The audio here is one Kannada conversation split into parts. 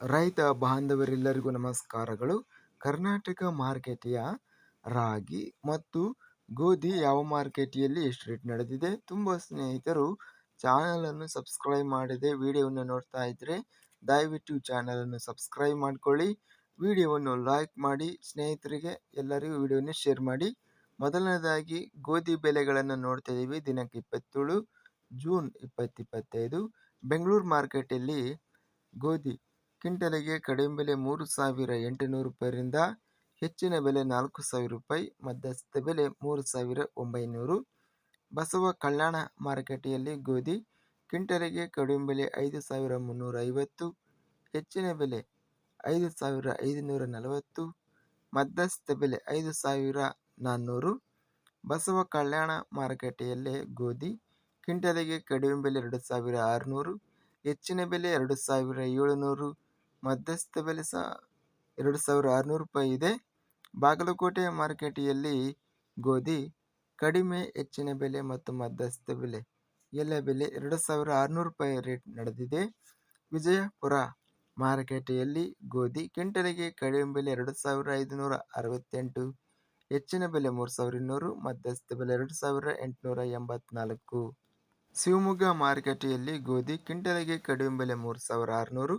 ರೈತ ಬಾಂಧವರೆಲ್ಲರಿಗೂ ನಮಸ್ಕಾರಗಳು. ಕರ್ನಾಟಕ ಮಾರ್ಕೆಟಿಯ ರಾಗಿ ಮತ್ತು ಗೋಧಿ ಯಾವ ಮಾರ್ಕೆಟಿಯಲ್ಲಿ ಎಷ್ಟು ರೇಟ್ ನಡೆದಿದೆ ತುಂಬ ಸ್ನೇಹಿತರು ಚಾನಲನ್ನು ಸಬ್ಸ್ಕ್ರೈಬ್ ಮಾಡದೆ ವಿಡಿಯೋವನ್ನು ನೋಡ್ತಾ ಇದ್ದರೆ ದಯವಿಟ್ಟು ಚಾನಲನ್ನು ಸಬ್ಸ್ಕ್ರೈಬ್ ಮಾಡ್ಕೊಳ್ಳಿ. ವಿಡಿಯೋವನ್ನು ಲೈಕ್ ಮಾಡಿ, ಸ್ನೇಹಿತರಿಗೆ ಎಲ್ಲರಿಗೂ ವಿಡಿಯೋವನ್ನು ಶೇರ್ ಮಾಡಿ. ಮೊದಲನೇದಾಗಿ ಗೋಧಿ ಬೆಲೆಗಳನ್ನು ನೋಡ್ತಾ ಇದ್ದೀವಿ. ದಿನಕ್ಕೆ ಇಪ್ಪತ್ತೇಳು, ಜೂನ್ ಇಪ್ಪತ್ತಿಪ್ಪತ್ತೈದು ಬೆಂಗಳೂರು ಮಾರ್ಕೆಟಲ್ಲಿ ಗೋಧಿ ಕ್ವಿಂಟಲಿಗೆ ಕಡಿಮೆ ಬೆಲೆ ಮೂರು ಸಾವಿರ ಎಂಟುನೂರು ರೂಪಾಯಿಯಿಂದ ಹೆಚ್ಚಿನ ಬೆಲೆ ನಾಲ್ಕು ಸಾವಿರ ರೂಪಾಯಿ ಮಧ್ಯಸ್ಥ ಬೆಲೆ ಮೂರು ಸಾವಿರ ಒಂಬೈನೂರು. ಬಸವ ಕಲ್ಯಾಣ ಮಾರುಕಟ್ಟೆಯಲ್ಲಿ ಗೋಧಿ ಕ್ವಿಂಟಲಿಗೆ ಕಡಿಮೆ ಬೆಲೆ ಐದು ಸಾವಿರ ಮುನ್ನೂರ ಐವತ್ತು, ಹೆಚ್ಚಿನ ಬೆಲೆ ಐದು ಸಾವಿರ ಐದುನೂರ ನಲವತ್ತು ಮಧ್ಯಸ್ಥ ಬೆಲೆ ಐದು ಸಾವಿರ ನಾನ್ನೂರು. ಬಸವ ಕಲ್ಯಾಣ ಮಾರುಕಟ್ಟೆಯಲ್ಲೇ ಗೋಧಿ ಕ್ವಿಂಟಲಿಗೆ ಕಡಿಮೆ ಬೆಲೆ ಎರಡು ಸಾವಿರ ಆರುನೂರು, ಹೆಚ್ಚಿನ ಬೆಲೆ ಎರಡು ಸಾವಿರ ಏಳುನೂರು. ಮಧ್ಯಸ್ಥ ಬೆಲೆ ಸಹ ಎರಡು ಸಾವಿರ ಆರುನೂರು ರೂಪಾಯಿ ಇದೆ ಬಾಗಲಕೋಟೆ ಮಾರುಕಟ್ಟೆಯಲ್ಲಿ ಗೋಧಿ ಕಡಿಮೆ, ಹೆಚ್ಚಿನ ಬೆಲೆ ಮತ್ತು ಮಧ್ಯಸ್ಥ ಬೆಲೆ. ಎಲ್ಲ ಬೆಲೆ ಎರಡು ಸಾವಿರ ಆರುನೂರು ರೂಪಾಯಿ ರೇಟ್ ನಡೆದಿದೆ. ವಿಜಯಪುರ ಮಾರುಕಟ್ಟೆಯಲ್ಲಿ ಗೋಧಿ ಕ್ವಿಂಟಲಿಗೆ ಕಡಿಮೆ ಬೆಲೆ ಎರಡು ಸಾವಿರ ಐದುನೂರ ಅರವತ್ತೆಂಟು ಹೆಚ್ಚಿನ ಬೆಲೆ ಮೂರು ಸಾವಿರ ಇನ್ನೂರು ಮಧ್ಯಸ್ಥ ಬೆಲೆ ಎರಡು ಸಾವಿರ ಎಂಟುನೂರ ಎಂಬತ್ನಾಲ್ಕು ಶಿವಮೊಗ್ಗ ಮಾರುಕಟ್ಟೆಯಲ್ಲಿ ಗೋಧಿ ಕ್ವಿಂಟಲಿಗೆ ಕಡಿಮೆ ಬೆಲೆ ಮೂರು ಸಾವಿರ ಆರುನೂರು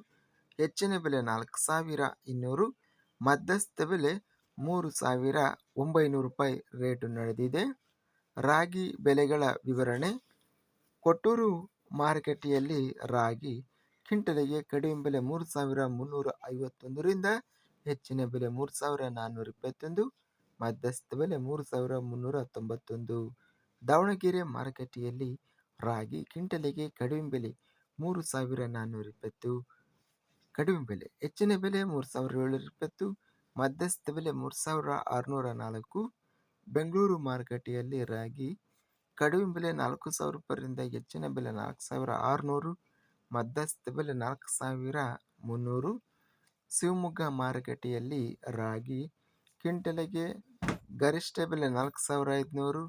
ಹೆಚ್ಚಿನ ಬೆಲೆ ನಾಲ್ಕು ಸಾವಿರ ಇನ್ನೂರು, ಮಧ್ಯಸ್ಥ ಬೆಲೆ ಮೂರು ಸಾವಿರ ಒಂಬೈನೂರು ರೂಪಾಯಿ ರೇಟು ನಡೆದಿದೆ. ರಾಗಿ ಬೆಲೆಗಳ ವಿವರಣೆ. ಕೊಟ್ಟೂರು ಮಾರುಕಟ್ಟೆಯಲ್ಲಿ ರಾಗಿ ಕ್ವಿಂಟಲಿಗೆ ಕಡಿಮೆ ಬೆಲೆ ಮೂರು ಸಾವಿರ ಮುನ್ನೂರ ಐವತ್ತೊಂದರಿಂದ ಹೆಚ್ಚಿನ ಬೆಲೆ ಮೂರು ಸಾವಿರ ನಾನ್ನೂರ ಇಪ್ಪತ್ತೊಂದು, ಮಧ್ಯಸ್ಥ ಬೆಲೆ ಮೂರು ಸಾವಿರ ಮುನ್ನೂರ ತೊಂಬತ್ತೊಂದು. ದಾವಣಗೆರೆ ಮಾರುಕಟ್ಟೆಯಲ್ಲಿ ರಾಗಿ ಕ್ವಿಂಟಲಿಗೆ ಕಡಿಮೆ ಬೆಲೆ ಮೂರು ಸಾವಿರ ನಾನ್ನೂರ ಇಪ್ಪತ್ತು ಕಡಿಮೆ ಬೆಲೆ, ಹೆಚ್ಚಿನ ಬೆಲೆ ಮೂರು ಸಾವಿರ ಏಳ್ನೂರ ಇಪ್ಪತ್ತು ಮಧ್ಯಸ್ಥ ಬೆಲೆ ಮೂರು ಸಾವಿರ ಆರುನೂರ ನಾಲ್ಕು ಬೆಂಗಳೂರು ಮಾರುಕಟ್ಟೆಯಲ್ಲಿ ರಾಗಿ ಕಡಿಮೆ ಬೆಲೆ ನಾಲ್ಕು ಸಾವಿರ ರೂಪಾಯಿಂದ ಹೆಚ್ಚಿನ ಬೆಲೆ ನಾಲ್ಕು ಸಾವಿರ ಆರುನೂರು, ಮಧ್ಯಸ್ಥ ಬೆಲೆ ನಾಲ್ಕು ಸಾವಿರ ಮುನ್ನೂರು, ಶಿವಮೊಗ್ಗ ಮಾರುಕಟ್ಟೆಯಲ್ಲಿ ರಾಗಿ ಕ್ವಿಂಟಲಿಗೆ ಗರಿಷ್ಠ ಬೆಲೆ ನಾಲ್ಕು ಸಾವಿರ ಐದುನೂರು,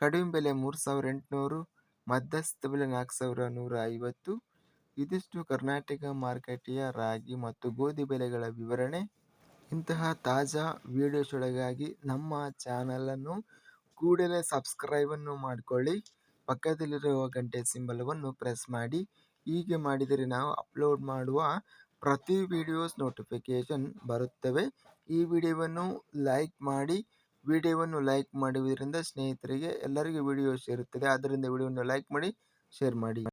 ಕಡಿಮೆ ಬೆಲೆ ಮೂರು ಸಾವಿರ ಎಂಟುನೂರು, ಮಧ್ಯಸ್ಥ ಬೆಲೆ ನಾಲ್ಕು ಸಾವಿರ ನೂರ ಐವತ್ತು ಇದಿಷ್ಟು ಕರ್ನಾಟಕ ಮಾರುಕಟ್ಟೆಯ ರಾಗಿ ಮತ್ತು ಗೋಧಿ ಬೆಲೆಗಳ ವಿವರಣೆ. ಇಂತಹ ತಾಜಾ ವಿಡಿಯೋಸ್ಗಳಿಗಾಗಿ ನಮ್ಮ ಚಾನಲನ್ನು ಕೂಡಲೇ ಸಬ್ಸ್ಕ್ರೈಬನ್ನು ಮಾಡಿಕೊಳ್ಳಿ. ಪಕ್ಕದಲ್ಲಿರುವ ಗಂಟೆ ಸಿಂಬಲವನ್ನು ಪ್ರೆಸ್ ಮಾಡಿ. ಹೀಗೆ ಮಾಡಿದರೆ ನಾವು ಅಪ್ಲೋಡ್ ಮಾಡುವ ಪ್ರತಿ ವಿಡಿಯೋಸ್ ನೋಟಿಫಿಕೇಷನ್ ಬರುತ್ತವೆ. ಈ ವಿಡಿಯೋವನ್ನು ಲೈಕ್ ಮಾಡಿ. ವಿಡಿಯೋವನ್ನು ಲೈಕ್ ಮಾಡುವುದರಿಂದ ಸ್ನೇಹಿತರಿಗೆ ಎಲ್ಲರಿಗೂ ವಿಡಿಯೋ ಸೇರುತ್ತದೆ ಆದ್ದರಿಂದ ವಿಡಿಯೋವನ್ನು ಲೈಕ್ ಮಾಡಿ, ಶೇರ್ ಮಾಡಿ.